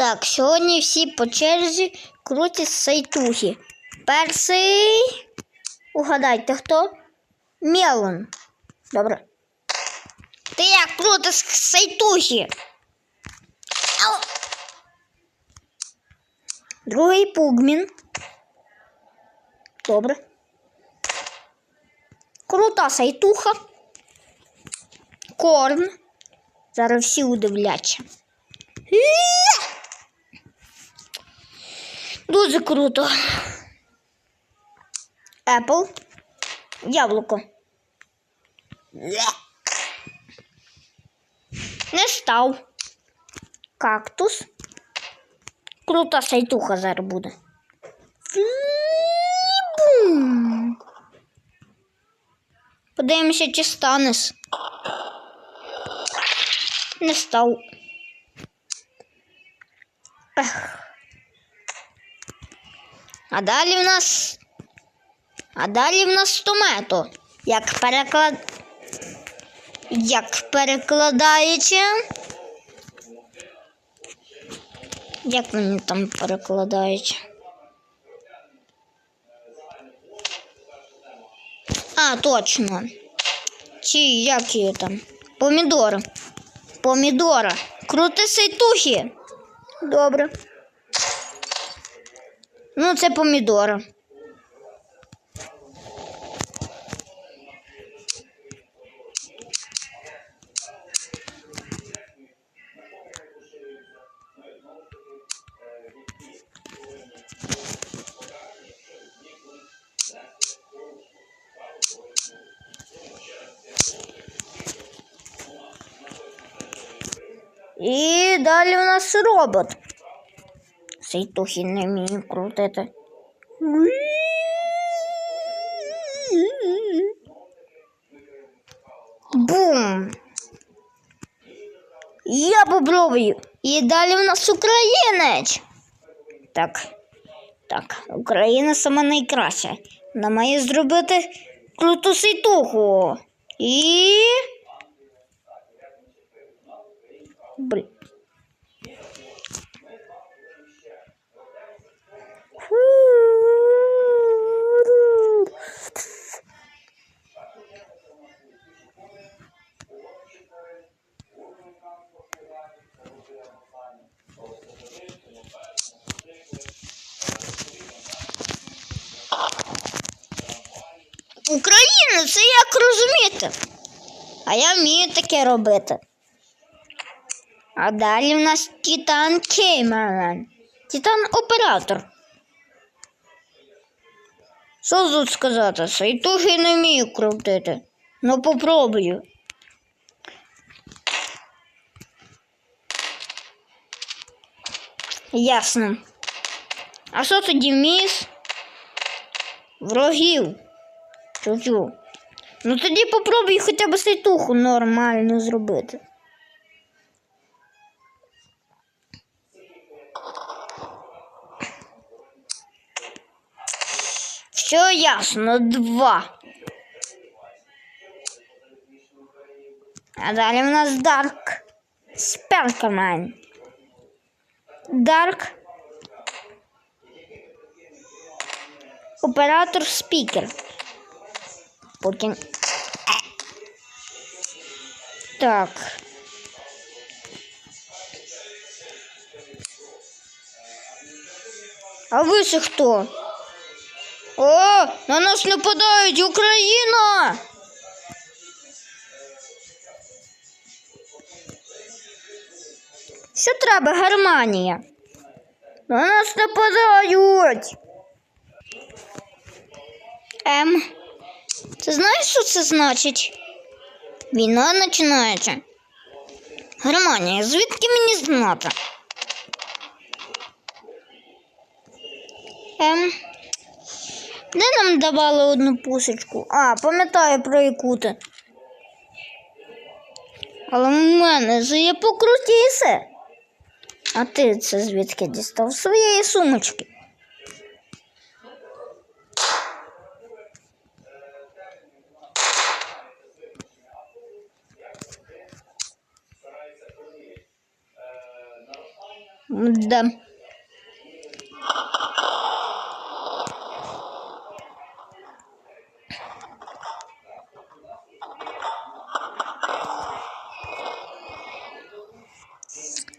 Так, сьогодні всі по черзі крутять сайтухи. Перший. Угадайте, хто? Мелон. Добре. Ти як крутиш сайтухи? Другий пугмін. Добре. Крута сайтуха. Корн. Зараз всі удивляться. Дуже круто. Apple. Яблуко. Не став. Кактус. Крута сайтуха зараз буде. Подивимося, чи станеш. Не став. Ех. А далі в нас. А далі в нас томето. Як переклад. Як перекладається. Як вони там перекладають? А, точно. Чи як її там? Помідори. Помідора. Крути сейтухи. Добре. Ну, це помідори. Далі у нас робот. Сейтухи не вмію крутити. Бум! Я попробую. І далі у нас українець. Так. Так, Україна сама найкраща. Вона має зробити круту сейтуху. І. Блін. Україна, це як розуміти. А я вмію таке робити. А далі в нас Титан Кеймермен. Титан оператор. Що тут сказати? Сайтухи не вмію крутити. Ну попробую. Ясно. А що тоді міс? Врагів. Чу-чу. Ну тоді попробуй хоча б сайтуху нормально зробити. Все ясно, два. А далі в нас Дарк Сперкермен. Дарк. Оператор спікер. Потім. Так. А ви це хто? О, на нас нападають Україна! Що треба, Германія? На нас нападають. Ем, ти знаєш, що це значить? Війна починається. Германія, звідки мені знати? Ем, де нам давали одну пусочку? А, пам'ятаю про яку ти. Але в мене ж є покрутіше. А ти це звідки дістав? Своєї сумочки. Да.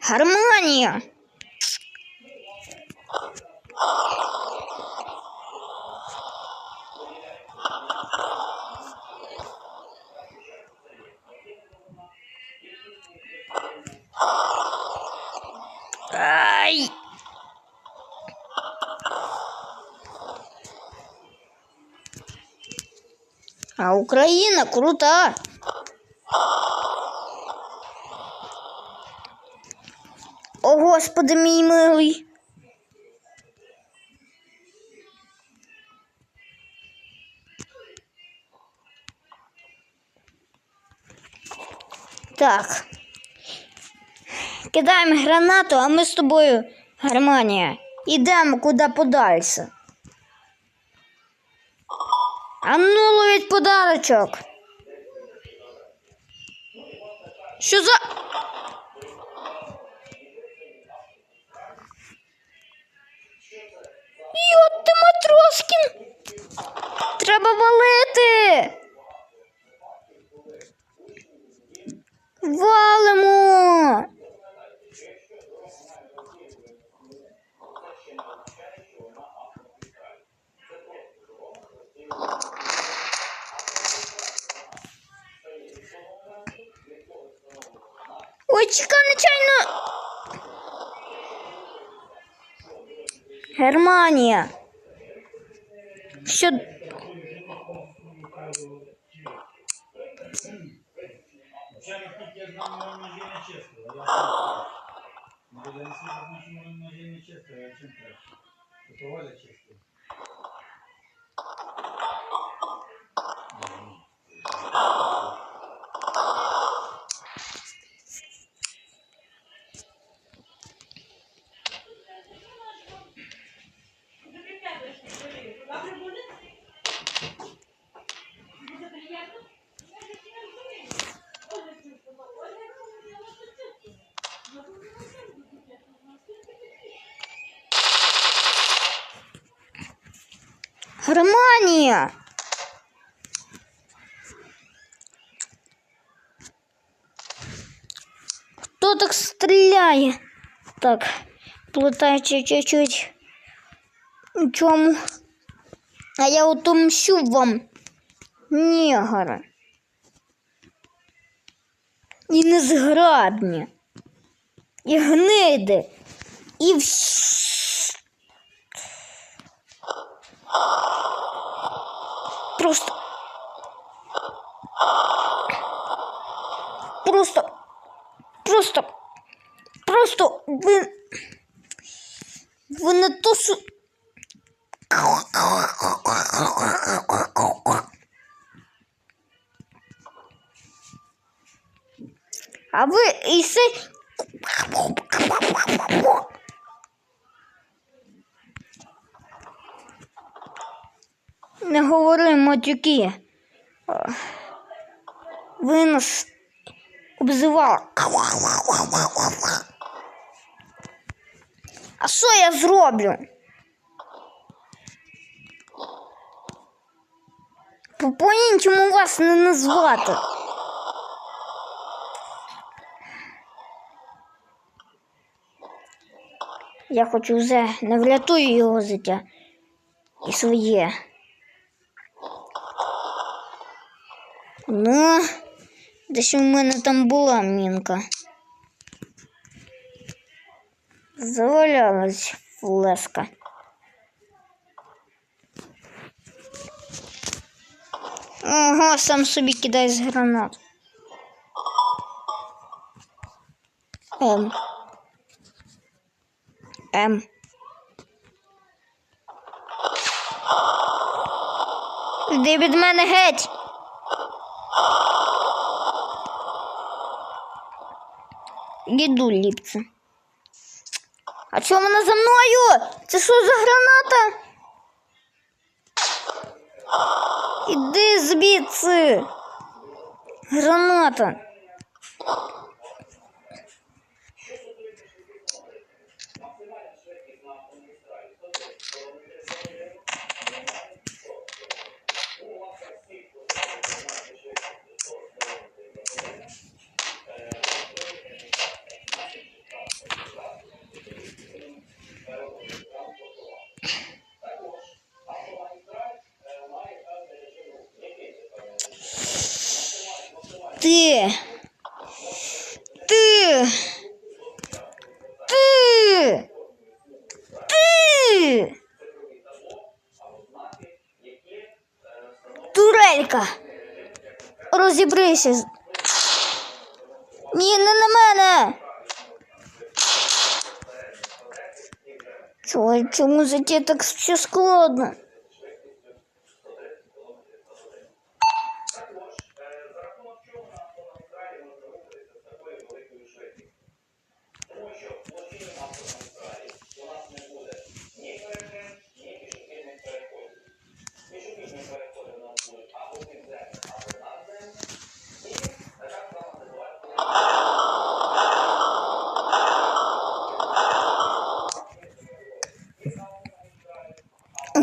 Гармонія. Ай! А Україна крута. О, Господи мій милий. Так. Кидаємо гранату, а ми з тобою, Германія, ідемо куди подальше. А ну ловіть подарочок. Що за. Йо, ти Матроскін! Треба валити! Валимо! Германія. Що. Ще Германія. Хто так стріляє? Так, плутаючи чуть-чуть. У чому? А я отомщу вам, негри. І незграбні. І гниди. І вс... Просто. Просто. Просто. Просто ви. Ви не то, що. А ви і си. Не говори матюки. Ви нас обзивали. А що я зроблю? По- По-іншому вас не назвати. Я хочу вже не врятую його життя і своє. Ну, десь у мене там була мінка. Завалялась флеска. Ого, сам собі кидай з гранат. Ем. Ем. Іди від мене геть. Іду липцы. А чого вона за мною? Це що за граната? Іди звідси. Граната. дивися. Ні, не на мене. Чому за тебе так все складно?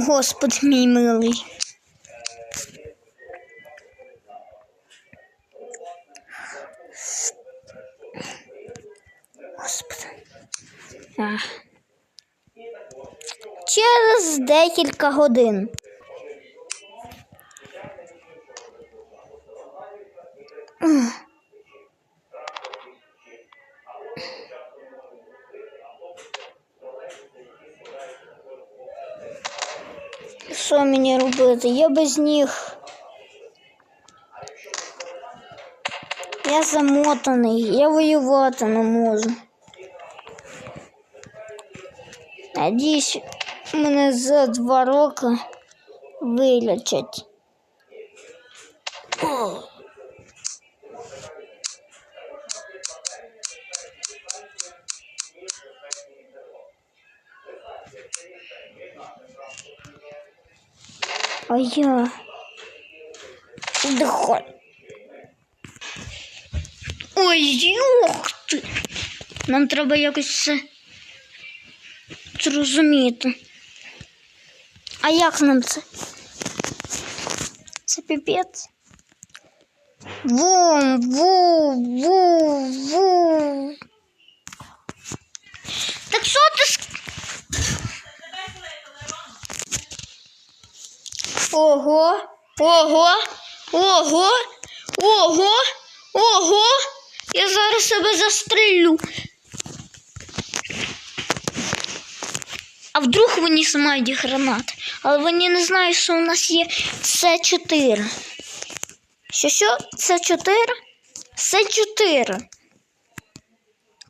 Господь мій милий. Господи. Через декілька годин. Ух. Що мені робити? Я без ніг. Я замотаний, я воювати не можу. Надіюсь, мене за два роки вилячать. А я. Доход. Ой, ух ти. Нам треба якось це зрозуміти. А як нам це? Це піпець. Вум, ву, ву, ву. Так що ти Ого, ого, ого, ого, ого. Я зараз себе застрелю. А вдруг вони мають гранат, але вони не знають, що у нас є С4. Що що? С4? С4.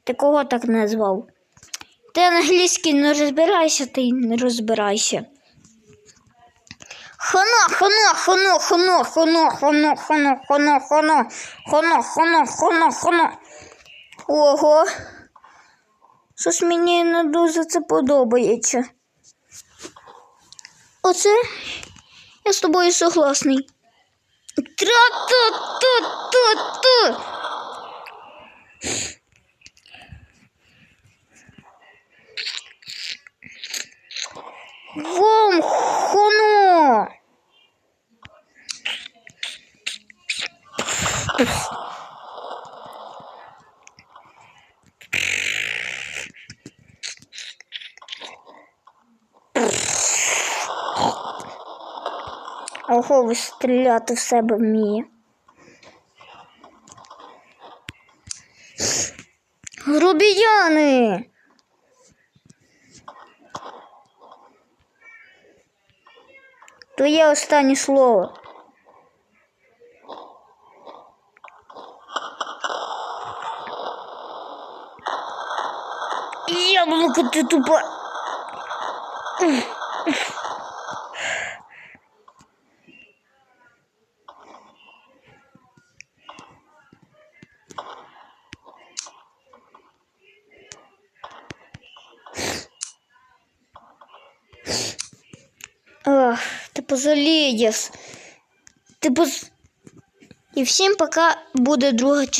Ти кого так назвав? Ти англійський не розбирайся, ти не розбирайся. Хано, хано, хано, хано, хано, хано, хано, хано, хано, хано, хано, хано, хано. Ого. Щось мені не дуже це подобається. Оце я з тобою согласний. Тра-та-та-та-та. Вам хоно. Ого, ви стріляти в себе вміє. Грубіяни! Твоє останнє слово. Яблоко ты тупо. Ах, ты позаледешь. Ты поз... И всем пока буду друга частина.